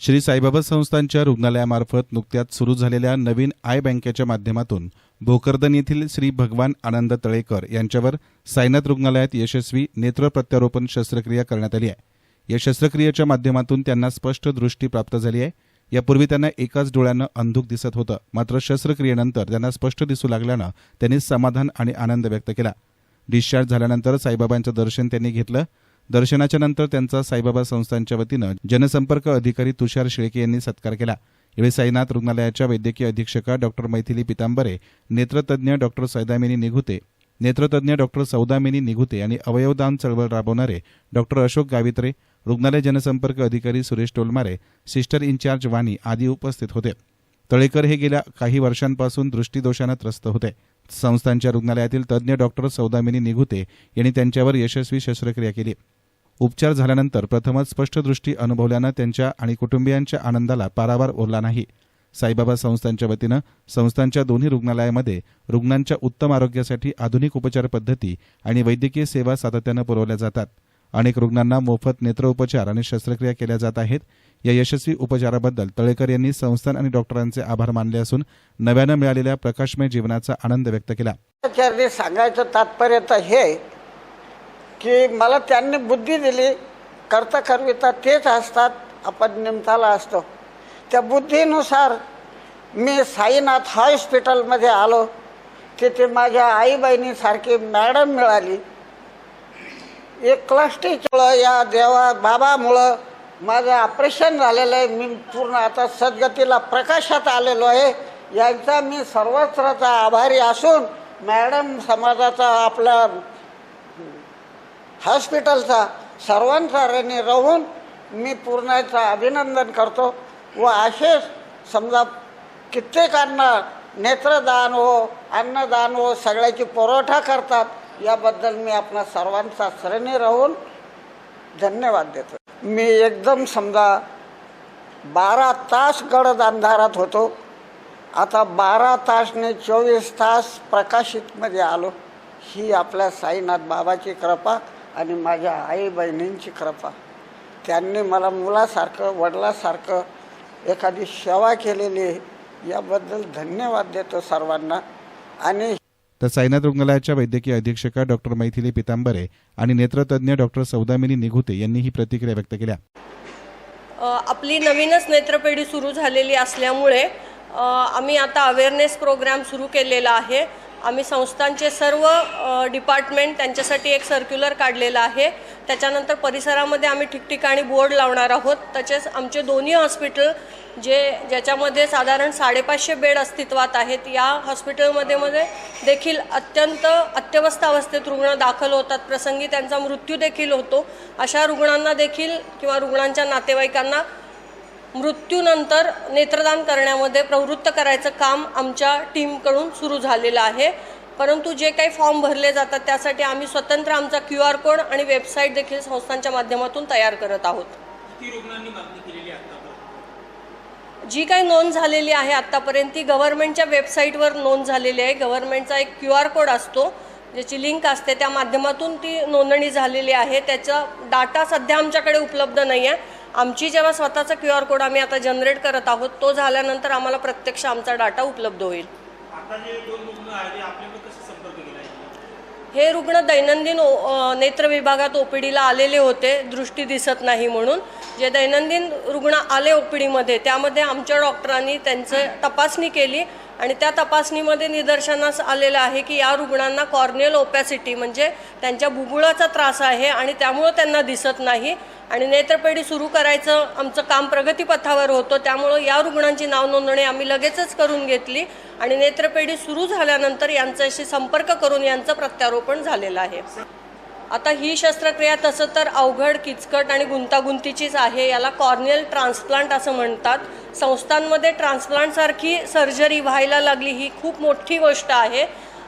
श्री साईबाबा संस्थांच्या रुग्णालयामार्फत नुकत्याच सुरू झालेल्या नवीन आय बँकेच्या माध्यमातून भोकरदन येथील श्री भगवान आनंद तळेकर यांच्यावर सायनाथ रुग्णालयात यशस्वी नेत्र प्रत्यारोपण शस्त्रक्रिया करण्यात आली आहे. या शस्त्रक्रियेच्या माध्यमातून त्यांना स्पष्ट दृष्टी प्राप्त झाली आहे. यापूर्वी त्यांना एकाच डोळ्यानं अंधुक दिसत होतं. मात्र शस्त्रक्रियेनंतर त्यांना स्पष्ट दिसू लागल्यानं त्यांनी समाधान आणि आनंद व्यक्त केला. डिस्चार्ज झाल्यानंतर साईबाबांचं दर्शन त्यांनी घेतलं. दर्शनाच्या नंतर त्यांचा साईबाबा संस्थांच्या वतीनं जनसंपर्क अधिकारी तुषार शेळके यांनी सत्कार केला. यावेळी साईनाथ रुग्णालयाच्या वैद्यकीय अधीक्षका डॉक्टर मैथिली पितांबरे नेत्रतज्ञ डॉक्टर सैदामिनी निघुते नेत्रतज्ञ डॉक्टर सौदामिनी निघुते आणि अवयवदान चळवळ राबवणारे डॉक्टर अशोक गावित्रे रुग्णालय जनसंपर्क अधिकारी Suresh Tolmare sister in charge Wani आदी उपस्थित होते. तळेकर हे गेल्या काही वर्षांपासून दृष्टीदोषानं त्रस्त होते. संस्थांच्या रुग्णालयातील तज्ज्ञ डॉक्टर सौदामिनी निघुते यांनी त्यांच्यावर यशस्वी शस्त्रक्रिया केली. उपचार झाल्यानंतर प्रथमच स्पष्टदृष्टी अनुभवल्यानं त्यांच्या आणि कुटुंबियांच्या आनंदाला पारावार उरला नाही. साईबाबा संस्थांच्या वतीनं संस्थांच्या दोन्ही रुग्णालयामध्ये रुग्णांच्या उत्तम आरोग्यासाठी आधुनिक उपचार पद्धती आणि वैद्यकीय सेवा सातत्यानं पुरवल्या जातात. अनेक रुग्णांना मोफत नेत्रोपचार आणि शस्त्रक्रिया केल्या जात आहेत. या यशस्वी उपचाराबद्दल तळेकर यांनी संस्थान आणि डॉक्टरांचे आभार मानले असून नव्यानं मिळालेल्या प्रकाशमय जीवनाचा आनंद व्यक्त केला. सांगायचं तात्पर्य हे की मला त्यांनी बुद्धी दिली करता करविता तेच असतात आपण निमताला असतो. त्या बुद्धीनुसार मी साईनाथ हॉस्पिटलमध्ये आलो तिथे माझ्या आई बहिणीसारखी मॅडम मिळाली. एक क्लस्टीमुळं या देवा बाबामुळं माझं ऑपरेशन झालेलं आहे. मी पूर्ण आता सद्गतीला प्रकाशात आलेलो आहे. यांचा मी सर्वत्रचा आभारी असून मॅडम समाजाचा आपला हॉस्पिटलचा सर्वांचा राहून मी पूर्णाचं अभिनंदन करतो व असेच समजा कित्येकांना नेत्रदान हो अन्नदान हो सगळ्याची पुरवठा करतात याबद्दल मी आपणा सर्वांचा श्रेणी राहून धन्यवाद देतो. मी एकदम समजा बारा तास गडद अंधारात होतो. आता बारा तासने चोवीस तास प्रकाशितमध्ये आलो. ही आपल्या साईनाथ बाबाची कृपा. आणि माझ्या आई बहिणींची कृपा. त्यांनी मला मुलासारखं वडिलासारखं एखादी सेवा केलेली आहे याबद्दल धन्यवाद देतो सर्वांना. आणि तर साईनाथ रुग्णालयाच्या वैद्यकीय अधीक्षका डॉक्टर मैथिली पितांबरे आणि नेत्रतज्ञ डॉक्टर सौदामिनी निघुते यांनी ही प्रतिक्रिया व्यक्त केल्या. आपली नवीनच नेत्रपेढी सुरू झालेली असल्यामुळे आम्ही आता अवेअरनेस प्रोग्राम सुरू केलेला आहे. आम्ही संस्थांचे सर्व डिपार्टमेंट त्यांच्यासाठी एक सर्क्युलर काढलेलं आहे. त्याच्यानंतर परिसरामध्ये आम्ही ठिकठिकाणी बोर्ड लावणार आहोत. तसेच आमचे दोन्ही हॉस्पिटल जे ज्याच्यामध्ये साधारण साडेपाचशे बेड अस्तित्वात आहेत या हॉस्पिटलमध्ये मध्ये देखील अत्यंत अत्यवस्थ अवस्थेत रुग्ण दाखल होतात. प्रसंगी त्यांचा मृत्यू देखील होतो. अशा रुग्णांना देखील किंवा रुग्णांच्या नातेवाईकांना मृत्यूनंतर नेत्रदान करण्यामध्ये प्रवृत्त करायचं काम आमच्या टीमकडून सुरू झालेलं आहे. परंतु जे काही फॉर्म भरले जातात त्यासाठी आम्ही स्वतंत्र आमचा क्यू आर कोड आणि वेबसाईट देखील संस्थांच्या माध्यमातून तयार करत आहोत. जी काही नोंद झालेली आहे आत्तापर्यंत ती गव्हर्नमेंटच्या वेबसाईटवर नोंद झालेली आहे. गव्हर्नमेंटचा एक क्यू आर कोड असतो ज्याची लिंक असते त्या माध्यमातून ती नोंदणी झालेली आहे. त्याचा डाटा सध्या आमच्याकडे उपलब्ध नाही आहे आमची जेव्हा स्वतःचा क्यू आर कोड आम्ही आता जनरेट करत आहोत तो झाल्यानंतर आम्हाला प्रत्यक्ष आमचा डाटा उपलब्ध होईल. हे रुग्ण दैनंदिन नेत्र विभागात ओपीडीला आलेले होते दृष्टी दिसत नाही म्हणून. जे दैनंदिन रुग्ण आले ओपीडीमध्ये त्यामध्ये आमच्या डॉक्टरांनी त्यांचं तपासणी केली. आणि त्या तपासणीमध्ये निदर्शनास आलेलं आहे की या रुग्णांना कॉर्नियल ओपॅसिटी म्हणजे त्यांच्या बुबुळाचा त्रास आहे आणि त्यामुळं त्यांना दिसत नाही. आणि नेत्रपेढी सुरू करायचं आमचं काम प्रगतीपथावर होतं त्यामुळं या रुग्णांची नाव नोंदणी आम्ही लगेचच करून घेतली. आणि नेत्रपेढी सुरू झाल्यानंतर यांच्याशी संपर्क करून यांचं प्रत्यारोपण झालेलं आहे. आता ही शस्त्रक्रिया तसं तर अवघड किचकट आणि गुंतागुंतीचीच आहे. याला कॉर्नियल ट्रान्सप्लांट असं म्हणतात. संस्थांमध्ये ट्रान्सप्लांटसारखी सर्जरी व्हायला लागली ही खूप मोठी गोष्ट आहे.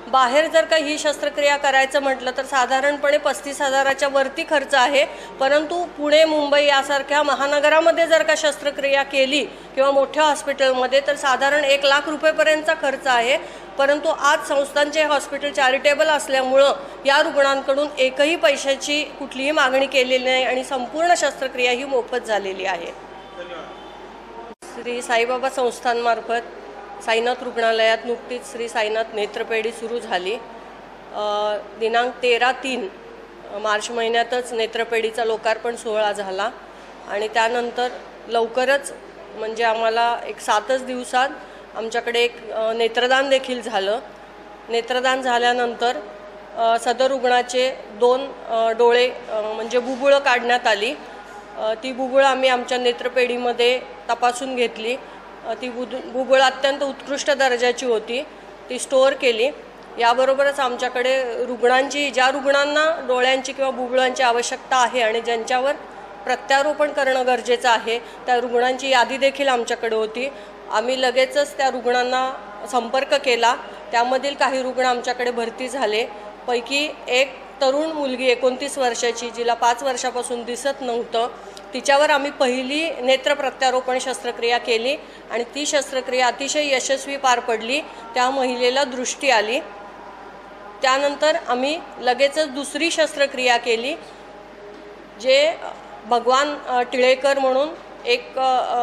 बाहेर जर का ही शस्त्रक्रिया करायचं म्हटलं तर साधारणपणे पस्तीस हजाराच्या वरती खर्च आहे. परंतु पुणे मुंबई यासारख्या महानगरामध्ये जर का शस्त्रक्रिया केली किंवा मोठ्या हॉस्पिटलमध्ये तर साधारण एक लाख रुपयेपर्यंतचा खर्च आहे. परंतु आज संस्थांचे हॉस्पिटल चॅरिटेबल असल्यामुळं या रुग्णांकडून एकही पैशाची कुठलीही मागणी केलेली नाही आणि संपूर्ण शस्त्रक्रिया ही मोफत झालेली आहे. श्री साईबाबा संस्थांमार्फत साईनाथ रुग्णालयात नुकतीच श्री साईनाथ नेत्रपेढी सुरू झाली. दिनांक तेरा तीन मार्च महिन्यातच नेत्रपेढीचा लोकार्पण सोहळा झाला आणि त्यानंतर लवकरच म्हणजे आम्हाला एक सातच दिवसात आमच्याकडे एक नेत्रदान देखील झालं. नेत्रदान झाल्यानंतर सदर रुग्णाचे दोन डोळे म्हणजे बुबुळं काढण्यात आली. ती बुबुळं आम्ही आमच्या नेत्रपेढीमध्ये तपासून घेतली. ती बुद बुबुळ अत्यंत उत्कृष्ट दर्जाची होती. ती स्टोअर केली. याबरोबरच आमच्याकडे रुग्णांची ज्या रुग्णांना डोळ्यांची किंवा बुबुळांची आवश्यकता आहे आणि ज्यांच्यावर प्रत्यारोपण करणं गरजेचं आहे त्या रुग्णांची यादी देखील आमच्याकडे होती. आम्ही लगेचच त्या रुग्णांना संपर्क केला. त्यामधील काही रुग्ण आमच्याकडे भरती झाले. पैकी एक तरुण मुलगी एकोणतीस वर्षाची जिला पाच वर्षापासून दिसत नव्हतं. तिच्यावर आम्ही पहिली नेत्र प्रत्यारोपण शस्त्रक्रिया केली आणि ती शस्त्रक्रिया अतिशय यशस्वी पार पडली. त्या महिलेला दृष्टी आली. त्यानंतर आम्ही लगेचच दुसरी शस्त्रक्रिया केली जे भगवान टिळेकर म्हणून एक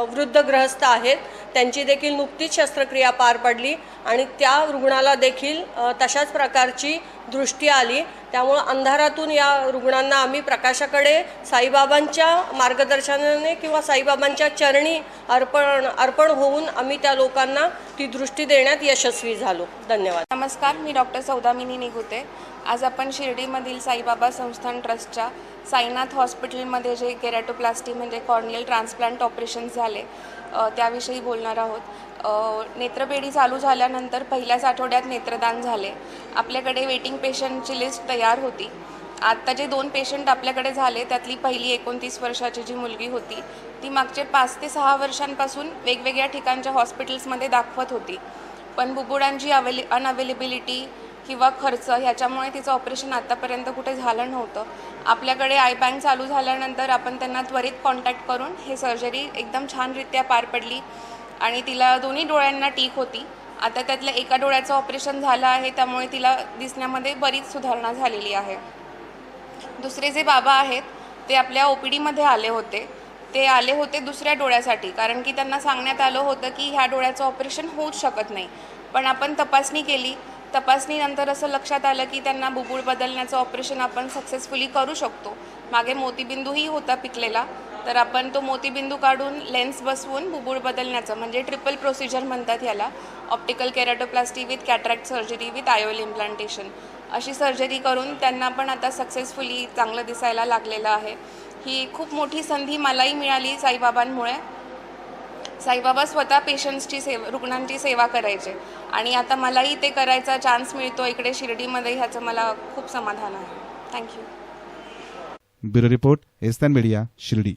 वृद्ध ग्रहस्थ आहेत. त्यांची देखील नुकतीच शस्त्रक्रिया पार पडली आणि त्या रुग्णाला देखील तशाच प्रकारची दृष्टी आली. त्यामुळं अंधारातून या रुग्णांना आम्ही प्रकाशाकडे साईबाबांच्या मार्गदर्शनाने किंवा साईबाबांच्या चरणी अर्पण अर्पण होऊन आम्ही त्या लोकांना ती दृष्टी देण्यात यशस्वी झालो. धन्यवाद. नमस्कार मी डॉक्टर सौदामिनी निघुते आज आपण शिर्डीमधील साईबाबा संस्थान ट्रस्टच्या साईनाथ हॉस्पिटलमध्ये जे केरॅटोप्लास्टी म्हणजे कॉर्नियल ट्रान्सप्लांट ऑपरेशन झाले त्याविषयी बोलणार आहोत. नेत्रपेढी चालू झाल्यानंतर पहिल्याच आठवड्यात नेत्रदान झाले. आपल्याकडे वेटिंग पेशंटची लिस्ट तयार होती. आत्ता जे दोन पेशंट आपल्याकडे झाले त्यातली पहिली एकोणतीस वर्षाची जी मुलगी होती ती मागचे पाच ते सहा वर्षांपासून वेगवेगळ्या ठिकाणच्या हॉस्पिटल्समध्ये दाखवत होती. पण बुबुडांची अवेले अनअवेलेबिलिटी किंवा खर्च ह्याच्यामुळे तिचं ऑपरेशन आत्तापर्यंत कुठे झालं नव्हतं. आपल्याकडे आय बँक चालू झाल्यानंतर आपण त्यांना त्वरित कॉन्टॅक्ट करून हे सर्जरी एकदम छानरित्या पार पडली आणि तिला दोन्ही डोळ्यांना टीक होती. आता त्यातल्या एका डोळ्याचं ऑपरेशन झालं आहे त्यामुळे तिला दिसण्यामध्ये बरीच सुधारणा झालेली आहे. दुसरे जे बाबा आहेत ते आपल्या ओ पी डीमध्ये आले होते. ते आले होते दुसऱ्या डोळ्यासाठी कारण की त्यांना सांगण्यात आलं होतं की ह्या डोळ्याचं ऑपरेशन होऊच शकत नाही. पण आपण तपासणी केली तपासणीनंतर असं लक्षात आलं की त्यांना बुबुळ बदलण्याचं ऑपरेशन आपण सक्सेसफुली करू शकतो. मागे मोतीबिंदूही होता पिकलेला. तर आपण तो मोतीबिंदू काढून लेन्स बसवून बुबुळ बदलण्याचं म्हणजे ट्रिपल प्रोसिजर म्हणतात याला optical keratoplasty with cataract surgery with IOL implantation अशी सर्जरी करून त्यांना पण आता सक्सेसफुली चांगलं दिसायला लागलेलं आहे. ही खूप मोठी संधी मलाही मिळाली साईबाबांमुळे. साईबाबा स्वतः पेशंट्सची सेवा रुग्णांची सेवा करायचे. आणि आता मलाही ते करायचा चान्स मिळतो इकडे शिर्डीमध्ये ह्याचं मला खूप समाधान आहे. थँक्यू ब्युरो रिपोर्ट एस्तान मीडिया शिर्डी.